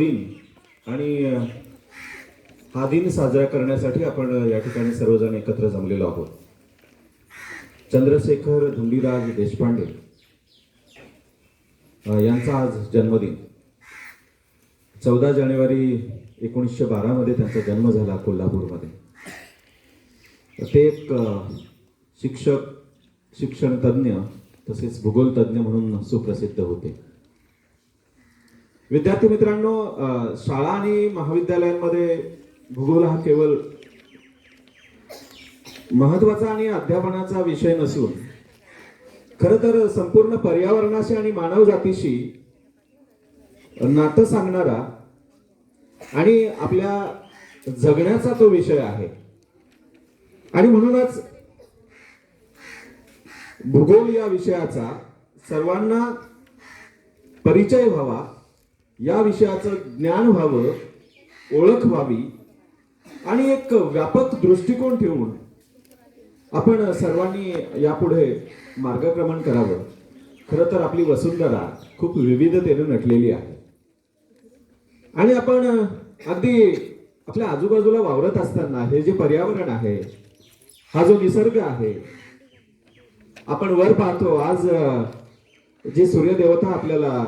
दिन. आणि हा दिन साजरा करण्यासाठी आपण या ठिकाणी सर्वजण एकत्र जमलेलो आहोत. चंद्रशेखर धुंडीराज देशपांडे यांचा आज जन्मदिन. चौदा जानेवारी एकोणीसशे बारामध्ये त्यांचा जन्म झाला कोल्हापूरमध्ये. ते एक शिक्षक शिक्षणतज्ज्ञ तसेच भूगोलतज्ज्ञ म्हणून सुप्रसिद्ध होते. विद्यार्थी मित्रांनो शाळा आणि महाविद्यालयांमध्ये भूगोल हा केवळ महत्त्वाचा आणि अध्यापनाचा विषय नसून खर तर संपूर्ण पर्यावरणाशी आणि मानव जातीशी नातं सांगणारा आणि आपल्या जगण्याचा तो विषय आहे. आणि म्हणूनच भूगोल या विषयाचा सर्वांना परिचय व्हावा या विषयाचं ज्ञान व्हावं ओळख व्हावी आणि एक व्यापक दृष्टिकोन ठेवून आपण सर्वांनी यापुढे मार्गक्रमण करावं. खरं तर आपली वसुंधरा खूप विविधतेने नटलेली आहे. आणि आपण अगदी आपल्या आजूबाजूला वावरत असताना हे जे पर्यावरण आहे हा जो निसर्ग आहे आपण वर पाहतो आज जे सूर्यदेवता आपल्याला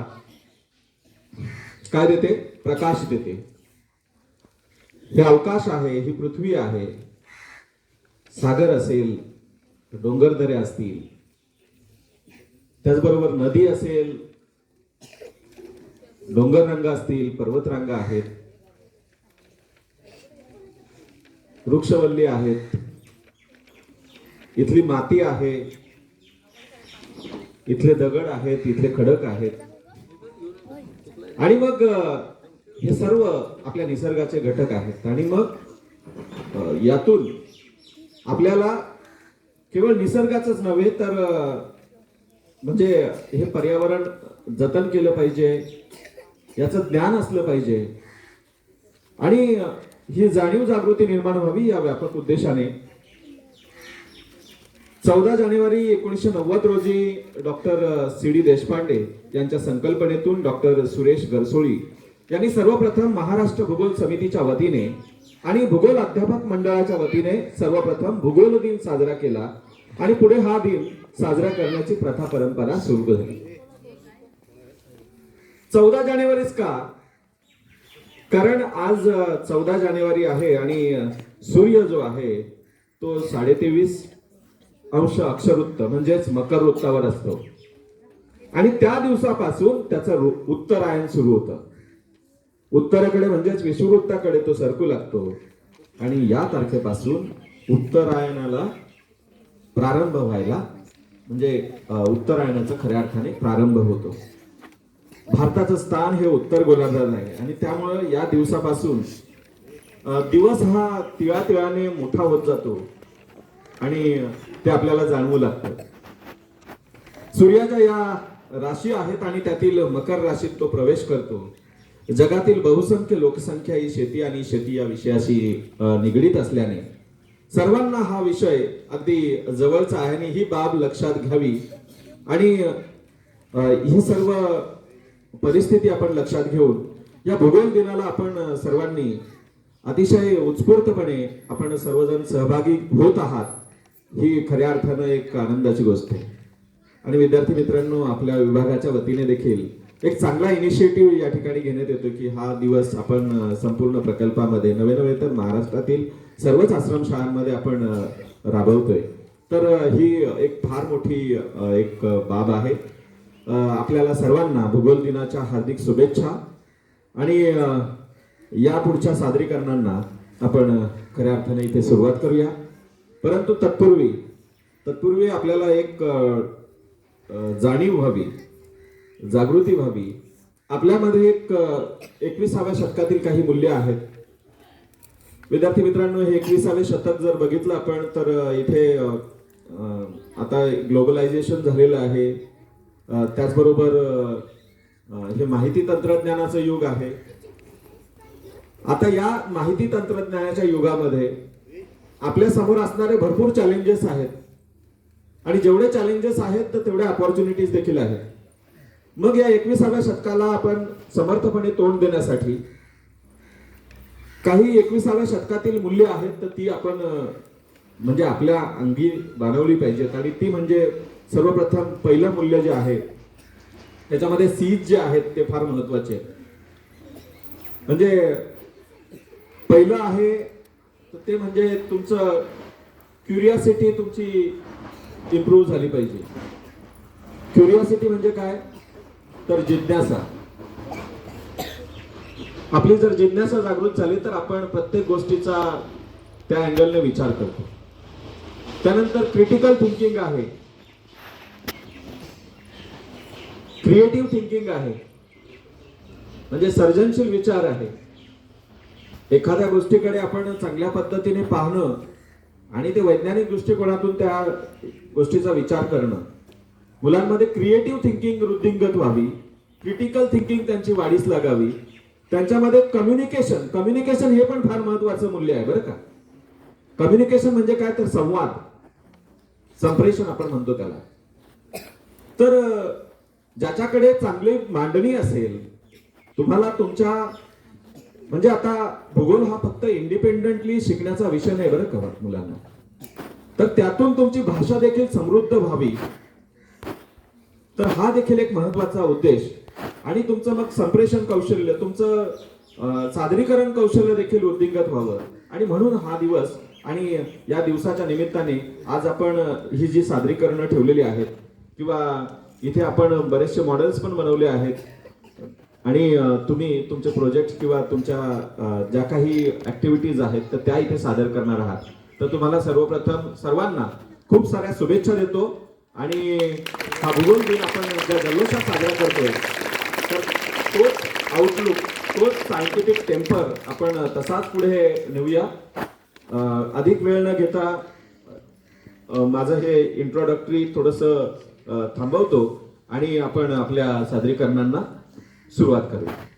काय देते? प्रकाश देते. हे अवकाश आहे ही पृथ्वी आहे. सागर असेल डोंगरदरे असतील. त्याचबरोबर नदी असेल डोंगररांग असतील पर्वतरांगा आहेत. वृक्षवल्ली आहेत. इथली माती आहे. इथले दगड आहेत इथले खडक आहेत. आणि मग हे सर्व आपल्या निसर्गाचे घटक आहेत. आणि मग यातून आपल्याला केवळ निसर्गाचंच नव्हे तर म्हणजे हे पर्यावरण जतन केलं पाहिजे याचं ज्ञान असलं पाहिजे. आणि ही जाणीव जागृती निर्माण व्हावी या व्यापक उद्देशाने चौदा जानेवारी एकोणीसशे नव्वद रोजी डॉक्टर सी डी देशपांडे यांच्या संकल्पनेतून डॉक्टर सुरेश गरसोळी यांनी सर्वप्रथम महाराष्ट्र भूगोल समितीच्या वतीने आणि भूगोल अध्यापक मंडळाच्या वतीने सर्वप्रथम भूगोल दिन साजरा केला आणि पुढे हा दिन साजरा करण्याची प्रथा परंपरा सुरू झाली. चौदा जानेवारीच का? कारण आज चौदा जानेवारी आहे आणि सूर्य जो आहे तो साडेतेवीस अंश अक्षरवृत्त म्हणजेच मकर वृत्तावर असतो. आणि त्या दिवसापासून त्याचं उत्तरायण सुरू होतं. उत्तरेकडे म्हणजेच विषुवृत्ताकडे तो सरकू लागतो. आणि या तारखेपासून उत्तरायणाला प्रारंभ व्हायला म्हणजे उत्तरायणाचा खऱ्या अर्थाने प्रारंभ होतो. भारताचं स्थान हे उत्तर गोलार्धात आहे. आणि त्यामुळे या दिवसापासून दिवस हा तिळा तिळाने मोठा होत जातो. आणि ते आपल्याला जाणवू लागतं. सूर्याच्या या राशी आहेत आणि त्यातील मकर राशीत तो प्रवेश करतो. जगातील बहुसंख्य लोकसंख्या ही शेती आणि शेती या विषयाशी निगडीत असल्याने. सर्वांना हा विषय अगदी जवळचा आहे आणि ही बाब लक्षात घ्यावी. आणि ही सर्व परिस्थिती आपण लक्षात घेऊन या भूगोल दिनाला आपण सर्वांनी अतिशय उत्स्फूर्तपणे आपण सर्वजण सहभागी होत आहात. ही खऱ्या अर्थानं एक आनंदाची गोष्ट आहे. आणि विद्यार्थी मित्रांनो आपल्या विभागाच्या वतीने देखील एक चांगला इनिशिएटिव्ह या ठिकाणी घेण्यात येतो की हा दिवस आपण संपूर्ण प्रकल्पामध्ये नवे नवे तर महाराष्ट्रातील सर्वच आश्रमशाळांमध्ये आपण राबवतोय. तर ही एक फार मोठी एक बाब आहे. आपल्याला सर्वांना भूगोल दिनाच्या हार्दिक शुभेच्छा. आणि या पुढच्या सादरीकरणांना आपण खऱ्या अर्थाने इथे सुरुवात करूया. परंतु तत्पूर्वी तत्पूर्वी आपल्याला एक जाणीव व्हावी जागृती व्हावी. आपल्यामध्ये एक एकविसाव्या शतकातील काही मूल्य आहेत. विद्यार्थी मित्रांनो हे एकविसावे शतक जर बघितलं आपण तर इथे आता ग्लोबलायझेशन झालेलं आहे. त्याचबरोबर हे माहिती तंत्रज्ञानाचं युग आहे. आता या माहिती तंत्रज्ञानाच्या युगामध्ये आपल्यासमोर असणारे भरपूर चॅलेंजेस आहेत. आणि जेवढे चॅलेंजेस आहेत तर तेवढे अपॉर्च्युनिटीज देखील आहेत. मग या एकविसाव्या शतकाला आपण समर्थपणे तोंड देण्यासाठी काही एकविसाव्या शतकातील मूल्य आहेत तर ती आपण म्हणजे आपल्या अंगी बनवली पाहिजेत. आणि ती म्हणजे सर्वप्रथम पहिलं मूल्य जे आहे त्याच्यामध्ये सीज जे आहेत ते फार महत्त्वाचे आहेत. म्हणजे पहिलं आहे तर ते म्हणजे तुमचं क्युरियासिटी तुमची इम्प्रूव्ह झाली पाहिजे. क्युरियासिटी म्हणजे काय? तर जिज्ञासा. आपली जर जिज्ञासा जागृत झाली तर आपण प्रत्येक गोष्टीचा त्या अँगलने विचार करतो. त्यानंतर क्रिटिकल थिंकिंग आहे. क्रिएटिव्ह थिंकिंग आहे. म्हणजे सर्जनशील विचार आहे. एखाद्या गोष्टीकडे आपण चांगल्या पद्धतीने पाहणं आणि ते वैज्ञानिक दृष्टिकोनातून त्या गोष्टीचा विचार करणं. मुलांमध्ये क्रिएटिव्ह थिंकिंग वृद्धिंगत व्हावी क्रिटिकल थिंकिंग त्यांची वाढीस लागावी त्यांच्यामध्ये कम्युनिकेशन कम्युनिकेशन हे पण फार महत्वाचं मूल्य आहे बरं का. कम्युनिकेशन म्हणजे काय तर संवाद. संप्रेषण आपण म्हणतो त्याला. तर ज्याच्याकडे चांगली मांडणी असेल तुम्हाला तुमच्या म्हणजे आता भूगोल हा फक्त इंडिपेंडेंटली शिकण्याचा विषय नाही बरं का मुलांना. तर त्यातून तुमची भाषा देखील समृद्ध व्हावी. तर हा देखील एक महत्त्वाचा उद्देश. आणि तुमचं मग संप्रेषण कौशल्य तुमचं सादरीकरण कौशल्य देखील वृद्धिंगत व्हावं. आणि म्हणून हा दिवस आणि या दिवसाच्या निमित्ताने आज आपण ही जी सादरीकरणं ठेवलेली आहेत किंवा इथे आपण बरेचसे मॉडेल्स पण बनवले आहेत आणि तुम्ही तुमचे प्रोजेक्ट किंवा तुमच्या ज्या काही ऍक्टिव्हिटीज आहेत तर त्या इथे सादर करणार आहात. तर तुम्हाला सर्वप्रथम सर्वांना खूप साऱ्या शुभेच्छा देतो आणि हा भूगोल दिन आपण ज्या जल्लोषात साजरा करतोय तर तोच आउटलुक तोच सायंटिफिक टेम्पर आपण तसाच पुढे नेऊया. अधिक वेळ न घेता माझं हे इंट्रोडक्टरी थोडंसं थांबवतो आणि आपण आपल्या सादरीकरणांना सुरुवात करूया.